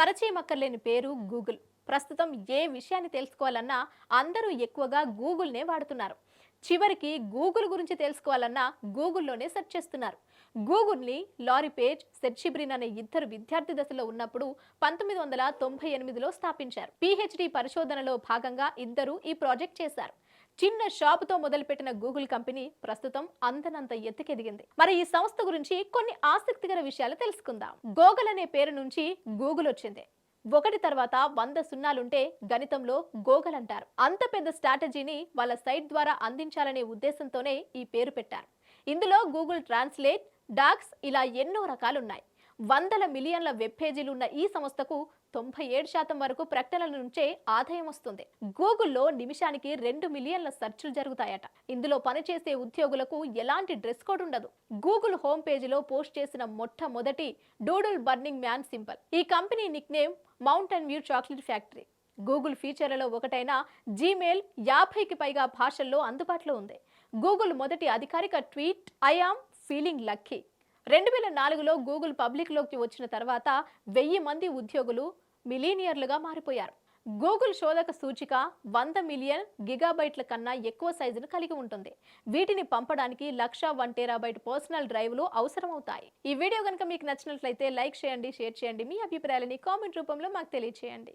పరిచయం అక్కర్లేని పేరు గూగుల్. ప్రస్తుతం ఏ విషయాన్ని తెలుసుకోవాలన్నా అందరూ ఎక్కువగా గూగుల్నే వాడుతున్నారు. చివరికి గూగుల్ గురించి తెలుసుకోవాలన్నా గూగుల్లోనే సెర్చ్ చేస్తున్నారు. గూగుల్ని లారీ పేజ్ సెర్చిబ్రిన్ అనే ఇద్దరు విద్యార్థి దశలో ఉన్నప్పుడు పంతొమ్మిది వందల తొంభై ఎనిమిదిలో స్థాపించారు. పిహెచ్డి పరిశోధనలో భాగంగా ఇద్దరు ఈ ప్రాజెక్ట్ చేశారు. చిన్న షాపుతో మొదలుపెట్టిన గూగుల్ కంపెనీ ప్రస్తుతం అందనంత ఎత్తుకెదిగింది. మరి ఈ సంస్థ గురించి కొన్ని ఆసక్తికర విషయాలు తెలుసుకుందాం. గూగుల్ అనే పేరు నుంచి గూగుల్ వచ్చింది. ఒకటి తర్వాత వంద సున్నాలుంటే గణితంలో గోగల్ అంటారు. అంత పెద్ద స్ట్రాటజీని వాళ్ళ సైట్ ద్వారా అందించాలనే ఉద్దేశంతోనే ఈ పేరు పెట్టారు. ఇందులో గూగుల్ ట్రాన్స్లేట్ డాక్స్ ఇలా ఎన్నో రకాలున్నాయి. వందల మిలియన్ల వెబ్ పేజీలు ఉన్న ఈ సంస్థకు తొంభై ఏడు శాతం వరకు ప్రకటనల నుంచే ఆదాయం వస్తుంది. గూగుల్లో నిమిషానికి రెండు మిలియన్ల సెర్చ్లు జరుగుతాయట. ఇందులో పనిచేసే ఉద్యోగులకు ఎలాంటి డ్రెస్ కోడ్ ఉండదు. గూగుల్ హోమ్ పేజీలో పోస్ట్ చేసిన మొట్టమొదటి డూడుల్ బర్నింగ్ మ్యాన్ సింబల్. ఈ company nick name Mountain View chocolate factory. Google ఫీచర్లలో ఒకటైన జీమెయిల్ యాభైకి పైగా భాషల్లో అందుబాటులో ఉంది. గూగుల్ మొదటి అధికారిక tweet I am feeling lucky రెండు వేల నాలుగులో గూగుల్ పబ్లిక్లోకి వచ్చిన తర్వాత వెయ్యి మంది ఉద్యోగులు మిలీనియర్లుగా మారిపోయారు. గూగుల్ శోధక సూచిక వంద మిలియన్ గిగాబైట్ల కన్నా ఎక్కువ సైజును కలిగి ఉంటుంది. వీటిని పంపడానికి లక్ష వన్ టెరాబైట్ పర్సనల్ డ్రైవ్లు అవసరమవుతాయి. ఈ వీడియో కనుక మీకు నచ్చినట్లయితే లైక్ చేయండి షేర్ చేయండి. మీ అభిప్రాయాలని కామెంట్ రూపంలో మాకు తెలియచేయండి.